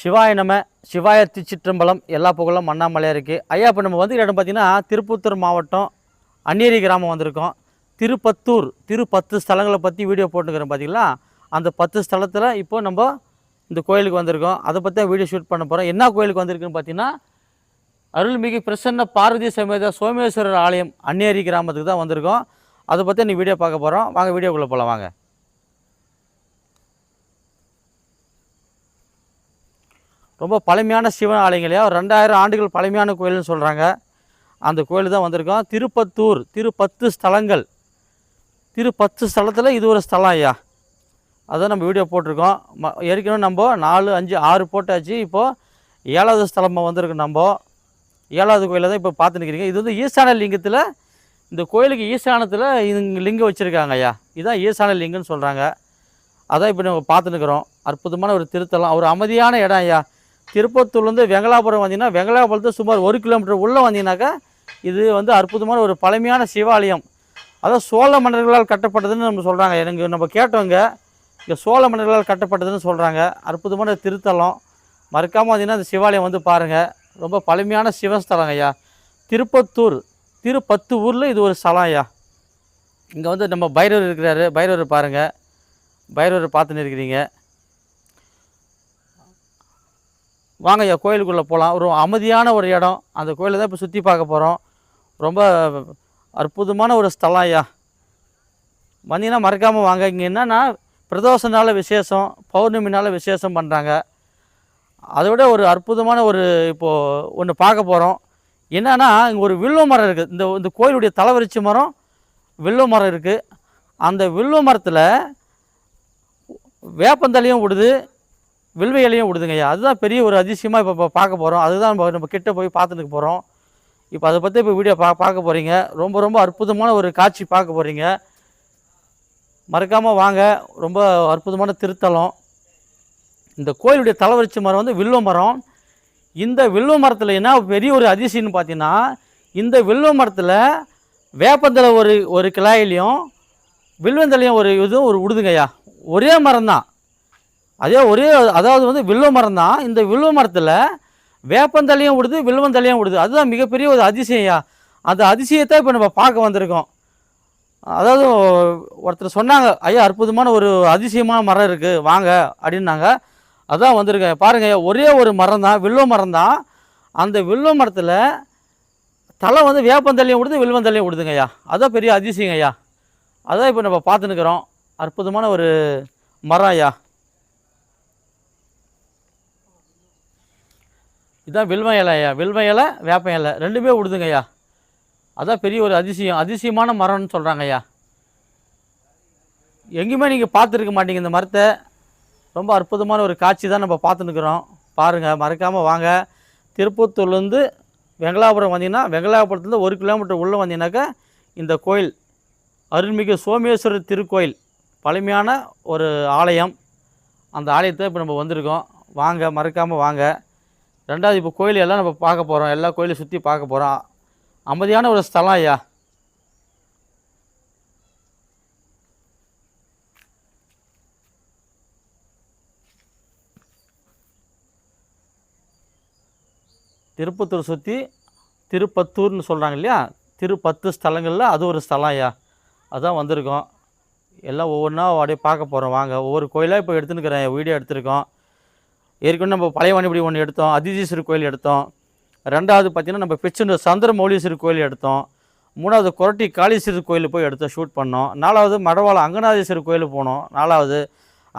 சிவாய நம்ம சிவாய திருச்சிற்றம்பலம் எல்லா புகழும் அண்ணாமலையாக இருக்குது ஐயா இப்போ நம்ம வந்து இடம் பார்த்திங்கன்னா திருப்பத்தூர் மாவட்டம் அந்நேரி கிராமம் வந்திருக்கோம். திருப்பத்தூர் திரு பத்து ஸ்தலங்களை பற்றி வீடியோ போட்டுக்கிறோம் பார்த்தீங்களா அந்த பத்து ஸ்தலத்தில் இப்போ நம்ம இந்த கோயிலுக்கு வந்திருக்கோம். அதை பற்றி தான் வீடியோ ஷூட் பண்ண போகிறோம் என்ன கோயிலுக்கு வந்திருக்குன்னு பார்த்தீங்கன்னா அருள்மிகு பிரசன்ன பார்வதி சமேத சோமேஸ்வரர் ஆலயம் அந்நேரி கிராமத்துக்கு தான் வந்திருக்கோம். அதை பற்றி நீ வீடியோ பார்க்க போகிறோம் வாங்க வீடியோக்குள்ளே போகலாம் வாங்க. ரொம்ப பழமையான சிவன் ஆலயங்களையா ஒரு ரெண்டாயிரம் ஆண்டுகள் பழமையான கோயில்னு சொல்கிறாங்க அந்த கோயில் தான் வந்திருக்கோம். திருப்பத்தூர் திருப்பத்து ஸ்தலங்கள். திருப்பத்து ஸ்தலத்தில் இது ஒரு ஸ்தலம் ஐயா. அதான் நம்ம வீடியோ போட்டிருக்கோம். ம ஏற்கனவே நம்ம நாலு அஞ்சு ஆறு போட்டாச்சு. இப்போது ஏழாவது ஸ்தலமாக வந்திருக்கு நம்ம. ஏழாவது கோயிலை தான் இப்போ பார்த்துன்னு இருக்கிறீங்க இது வந்து ஈசான லிங்கத்தில் இந்த கோயிலுக்கு ஈசானத்தில் இங்கே லிங்கம் வச்சுருக்காங்க ஐயா. இதுதான் ஈசான லிங்கம்னு சொல்கிறாங்க அதான் இப்போ நம்ம பார்த்துன்னுக்குறோம் அற்புதமான ஒரு திருத்தலம். ஒரு அமைதியான இடம் ஐயா. திருப்பத்தூர்லேருந்து வெங்கலாபுரம் வந்தீங்கன்னா வெங்கலாபுரத்து சுமார் ஒரு கிலோமீட்டர் உள்ளே வந்தீங்கன்னாக்கா இது வந்து அற்புதமான ஒரு பழமையான சிவாலயம். அதான் சோழ மன்னர்களால் கட்டப்பட்டதுன்னு நம்ம சொல்கிறாங்க எனக்கு நம்ம கேட்டவங்க இங்கே சோழ மன்னர்களால் கட்டப்பட்டதுன்னு சொல்கிறாங்க அற்புதமான திருத்தலம். மறக்காமல் வந்தீங்கன்னா அந்த சிவாலயம் வந்து பாருங்கள் ரொம்ப பழமையான சிவஸ்தலம் ஐயா. திருப்பத்தூர் திருப்பத்து ஊரில் இது ஒரு ஸ்தலம் ஐயா. இங்கே வந்து நம்ம பைரவர் இருக்கிறாரு. பைரவர் பாருங்கள் பைரவர் பார்த்துன்னு இருக்கிறீங்க. வாங்க ஐயா கோயிலுக்குள்ளே போகலாம் ஒரு அமைதியான ஒரு இடம். அந்த கோயிலை தான் இப்போ சுற்றி பார்க்க போகிறோம் ரொம்ப அற்புதமான ஒரு ஸ்தலம் ஐயா. வந்தீங்கன்னா மறக்காமல் வாங்க. இங்கே என்னென்னா பிரதோஷ விசேஷம் பௌர்ணமினால் விசேஷம் பண்ணுறாங்க அதை விட ஒரு அற்புதமான ஒரு இப்போது ஒன்று பார்க்க போகிறோம் என்னென்னா இங்கே ஒரு வில்வ மரம் இருக்குது இந்த இந்த கோயிலுடைய தலைவரிச்சி மரம் வில்வ மரம் இருக்குது அந்த வில்வ மரத்தில் வேப்பந்தலையும் விடுது. வில்வையிலையும் விடுதுங்கய்யா அதுதான் பெரிய ஒரு அதிசயமாக இப்போ இப்போ பார்க்க போகிறோம் அதுதான் நம்ம நம்ம கிட்ட போய் பார்த்துட்டு போகிறோம் இப்போ அதை பற்றி இப்போ வீடியோ பா பார்க்க போகிறீங்க ரொம்ப ரொம்ப அற்புதமான ஒரு காட்சி பார்க்க போகிறீங்க மறக்காமல் வாங்க. ரொம்ப அற்புதமான திருத்தலம். இந்த கோயிலுடைய தலைவரிச்சி மரம் வந்து வில்வ மரம். இந்த வில்வ மரத்தில் என்ன பெரிய ஒரு அதிசயம்னு பார்த்தீங்கன்னா இந்த வில்வ மரத்தில் வேப்பந்தலை ஒரு ஒரு கிளாயிலையும் வில்வந்தலையும் ஒரு இதுவும் ஒரு விடுதுங்கய்யா ஒரே மரம் தான் அதே ஒரே அதாவது வந்து வில்வ மரம் தான் இந்த வில்வ மரத்தில் வேப்பந்தலையும் விடுது வில்வந்தலையும் விடுது அதுதான் மிகப்பெரிய ஒரு அதிசயம் அந்த அதிசயத்தை இப்போ நம்ம பார்க்க வந்திருக்கோம். அதாவது ஒருத்தர் சொன்னாங்க ஐயா அற்புதமான ஒரு அதிசயமான மரம் இருக்குது வாங்க அப்படின்னாங்க. அதான் வந்திருக்கேன். பாருங்கள் ஒரே ஒரு மரம் தான் வில்வ மரம் தான் அந்த வில்வ மரத்தில் தலை வந்து வேப்பந்தலையும் விடுது வில்வந்தலையும் விடுதுங்க ஐயா. அதான் பெரிய அதிசயங்க ஐயா. அதான் இப்போ நம்ம பார்த்துன்னுக்குறோம். அற்புதமான ஒரு மரம் ஐயா. இதான் வில்வ இலை ஐயா. வில்வ இலை வேப்ப இலை. ரெண்டுமே விடுதுங்க ஐயா. அதான் பெரிய ஒரு அதிசயம். அதிசயமான மரம்னு சொல்கிறாங்க ஐயா. எங்கேயுமே நீங்கள் பார்த்துருக்க மாட்டீங்க இந்த மரத்தை. ரொம்ப அற்புதமான ஒரு காட்சி தான் நம்ம பார்த்துன்னுக்குறோம். பாருங்கள் மறக்காமல் வாங்க. திருப்பத்தூர்லேருந்து வெங்கலாபுரம் வந்தீங்கன்னா வெங்கலாபுரத்துலேருந்து ஒரு கிலோமீட்டர் உள்ளே வந்தீங்கன்னாக்கா இந்த கோயில் அருள்மிகு சோமேஸ்வரர் திருக்கோயில் பழமையான ஒரு ஆலயம். அந்த ஆலயத்தை இப்போ நம்ம வந்திருக்கோம். வாங்க மறக்காமல் வாங்க. ரெண்டாவது இப்போ கோயில் எல்லாம் நம்ம பார்க்க போகிறோம் எல்லா கோயிலையும் சுற்றி பார்க்க போகிறோம் அமைதியான ஒரு ஸ்தலம் ஐயா. திருப்பத்தூர் சுற்றி திருப்பத்தூர்னு சொல்கிறாங்க இல்லையா? திருப்பத்து ஸ்தலங்களில் அது ஒரு ஸ்தலம் ஐயா. அதான் வந்திருக்கோம். எல்லாம் ஒவ்வொன்றா அப்படியே பார்க்க போகிறோம் வாங்க. ஒவ்வொரு கோயிலாக இப்போ எடுத்துன்னுக்கிறேன் வீடியோ எடுத்திருக்கோம். ஏற்கனவே நம்ம பழைய வணிபடி ஒன்று எடுத்தோம் அதிதீஸ்வரர் கோயில் எடுத்தோம். ரெண்டாவது பார்த்திங்கன்னா நம்ம பிச்சனூர் சந்திரமௌலீஸ்வரர் கோயில் எடுத்தோம். மூணாவது கொரட்டி காளீஸ்வரர் கோயில் போய் எடுத்தோம் ஷூட் பண்ணோம். நாலாவது மடவாளம் அங்கநாதீஸ்வரர் கோயில் போனோம். நாலாவது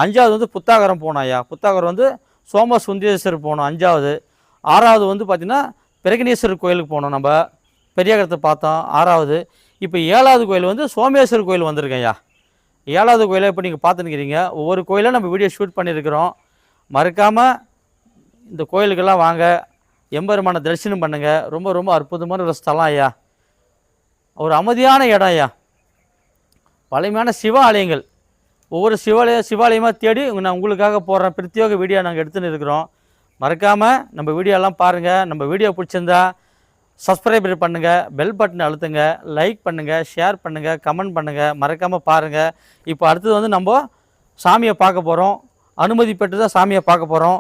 அஞ்சாவது வந்து புத்தாகரம் போனோம் ஐயா. புத்தாகரம் வந்து சோம சுந்தரேஸ்வரர் போனோம் அஞ்சாவது. ஆறாவது வந்து பார்த்திங்கன்னா பிரகனீஸ்வரர் கோயிலுக்கு போனோம் நம்ம. பெரியாகரத்தை பார்த்தோம் ஆறாவது. இப்போ ஏழாவது கோயில் வந்து சோமேஸ்வரர் கோயில் வந்திருக்கேன் ஐயா. ஏழாவது கோயிலை இப்போ நீங்கள் பார்த்துன்னுக்கிறீங்க. ஒவ்வொரு கோயிலாக நம்ம வீடியோ ஷூட் பண்ணியிருக்கிறோம். மறக்காமல் இந்த கோயிலுக்கெல்லாம் வாங்க. எம்பெருமான தரிசனம் பண்ணுங்கள் ரொம்ப ரொம்ப அற்புதமான ஒரு ஸ்தலம் ஐயா. ஒரு அமைதியான இடம் ஐயா. பழமையான சிவ ஆலயங்கள் ஒவ்வொரு சிவாலய சிவாலயமாக தேடி நான் உங்களுக்காக போடுறேன். பிரத்யேக வீடியோ நாங்கள் எடுத்துன்னு இருக்கிறோம். மறக்காமல் நம்ம வீடியோலாம் பாருங்கள் நம்ம வீடியோ பிடிச்சிருந்தா சப்ஸ்கிரைப் பண்ணுங்கள் பெல் பட்டன் அழுத்துங்க. லைக் பண்ணுங்கள் ஷேர் பண்ணுங்கள் கமெண்ட் பண்ணுங்கள் மறக்காமல் பாருங்கள் இப்போ அடுத்தது வந்து நம்ம சாமியை பார்க்க போகிறோம் அனுமதி பெற்று தான் சாமியை பார்க்க போகிறோம்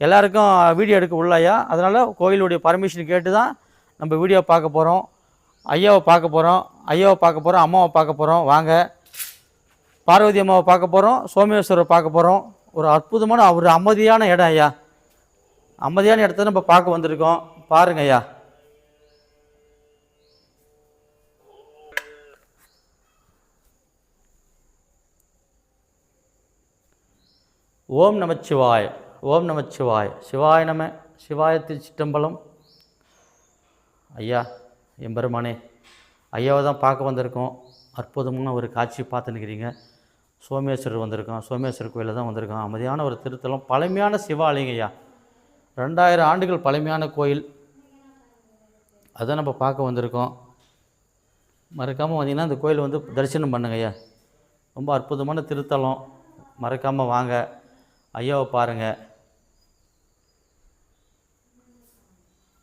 எல்லாருக்கும் வீடியோ எடுக்க உள்ளையா? அதனால் கோயிலுடைய பர்மிஷன் கேட்டு தான் நம்ம வீடியோ பார்க்க போகிறோம் ஐயாவை பார்க்க போகிறோம் ஐயாவை பார்க்க போகிறோம் அம்மாவை பார்க்க போகிறோம் வாங்க. பார்வதி அம்மாவை பார்க்க போகிறோம் சோமேஸ்வரரை பார்க்க போகிறோம் ஒரு அற்புதமான ஒரு அமைதியான இடம் ஐயா. அமைதியான இடத்த நம்ம பார்க்க வந்திருக்கோம். பாருங்க ஐயா. ஓம் நமச்சிவாய் ஓம் நமச்சிவாய். சிவாய நம சிவாயத்தி சிட்டம்பலம் ஐயா எம்பெருமானே ஐயாவை தான் பார்க்க வந்திருக்கோம். அற்புதமான ஒரு காட்சி பார்த்துன்னுக்கிறீங்க. சோமேஸ்வரர் வந்திருக்கோம் சோமேஸ்வரர் கோயிலில் தான் வந்திருக்கோம் அமைதியான ஒரு திருத்தலம் பழமையான சிவாலயங்க ஐயா. ரெண்டாயிரம் ஆண்டுகள் பழமையான கோயில். அதான் நம்ம பார்க்க வந்திருக்கோம். மறக்காமல் வந்தீங்கன்னா அந்த கோயில் வந்து தரிசனம் பண்ணுங்க ஐயா. ரொம்ப அற்புதமான திருத்தலம். மறக்காமல் வாங்க. ஐயாவை பாருங்கள்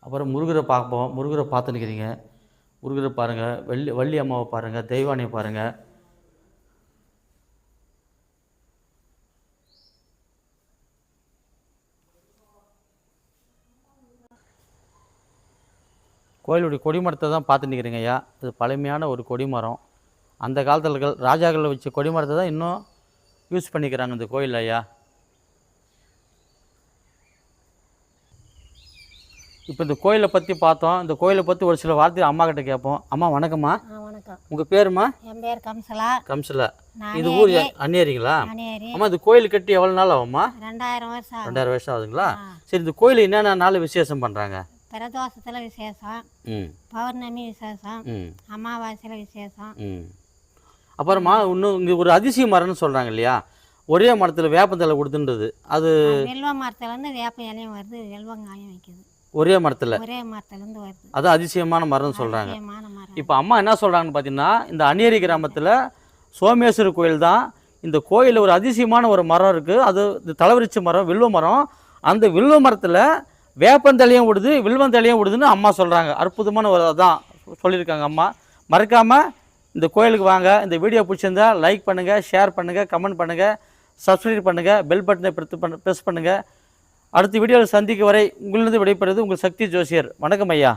அப்புறம் முருகரை பார்ப்போம். முருகரை பார்த்துன்னுக்கிறீங்க முருகரை பாருங்கள் வள்ளி வள்ளி அம்மாவை பாருங்கள் தெய்வானியை பாருங்கள் கோயிலுடைய கொடிமரத்தை தான் பார்த்து நிற்கிறீங்க ஐயா. இது பழமையான ஒரு கொடிமரம். அந்த காலத்தில் ராஜாக்களில் வச்ச கொடிமரத்தை தான் இன்னும் யூஸ் பண்ணிக்கிறாங்க இந்த கோயில் ஐயா. இப்போ இந்த கோயிலை பற்றி பார்த்தோம். இந்த கோயிலை பற்றி ஒரு சில வார்த்தை அம்மா கிட்ட கேட்போம். அம்மா வணக்கம்மா. வணக்கம். உங்கள் பேருமா என் பேர் கம்சலா. கம்சில். இது ஊர் அந்நியரிங்களா அணியேரி அம்மா இது கோயில் கட்டி எவ்வளோ நாள் ஆகும்மா? ரெண்டாயிரம் வருஷம். ரெண்டாயிரம் வருஷம் ஆகுதுங்களா. சரி இந்த கோயில் என்னென்ன நாள் விசேஷம் பண்ணுறாங்க பிரதோஷத்தில் விசேஷம். பௌர்ணமி விசேஷம். அமாவாசையில் விசேஷம். ம். அப்புறமா இன்னும் இங்கே ஒரு அதிசய மரம்னு சொல்கிறாங்க இல்லையா? ஒரே மரத்தில் வேப்பந்தலை கொடுத்துன்றது. அது வெல்வ மரத்துலேருந்து வேப்ப இலையும் வருது. வெல்வங்காயும் வைக்குது. ஒரே மரத்தில். ஒரே மரத்துலேருந்து வருது. அது அதிசயமான மரம்னு சொல்கிறாங்க அதிசயமான மரம். இப்போ அம்மா என்ன சொல்கிறாங்கன்னு பார்த்தீங்கன்னா இந்த அந்நேரி கிராமத்தில் சோமேஸ்வரர் கோயில் தான் இந்த கோயிலில் ஒரு அதிசயமான ஒரு மரம் இருக்குது அது இந்த தலைவரிச்ச மரம் வில்வ மரம். அந்த வில்வ மரத்தில் வேப்பந்தலையும் விடுது வில்வந்தலையும் விடுதுன்னு அம்மா சொல்கிறாங்க அற்புதமான ஒரு அதான் சொல்லியிருக்காங்க அம்மா. மறக்காமல் இந்த கோயிலுக்கு வாங்க. இந்த வீடியோ பிடிச்சிருந்தா லைக் பண்ணுங்கள் ஷேர் பண்ணுங்கள் கமெண்ட் பண்ணுங்கள் சப்ஸ்கிரைப் பண்ணுங்கள் பெல் பட்டனை ப்ரெஸ் பண்ண ப்ரெஸ் பண்ணுங்கள் அடுத்த வீடியோவில் சந்திக்க வரை உங்களிருந்து விடைபெறுவது உங்கள் சக்தி ஜோசியர். வணக்கம் ஐயா.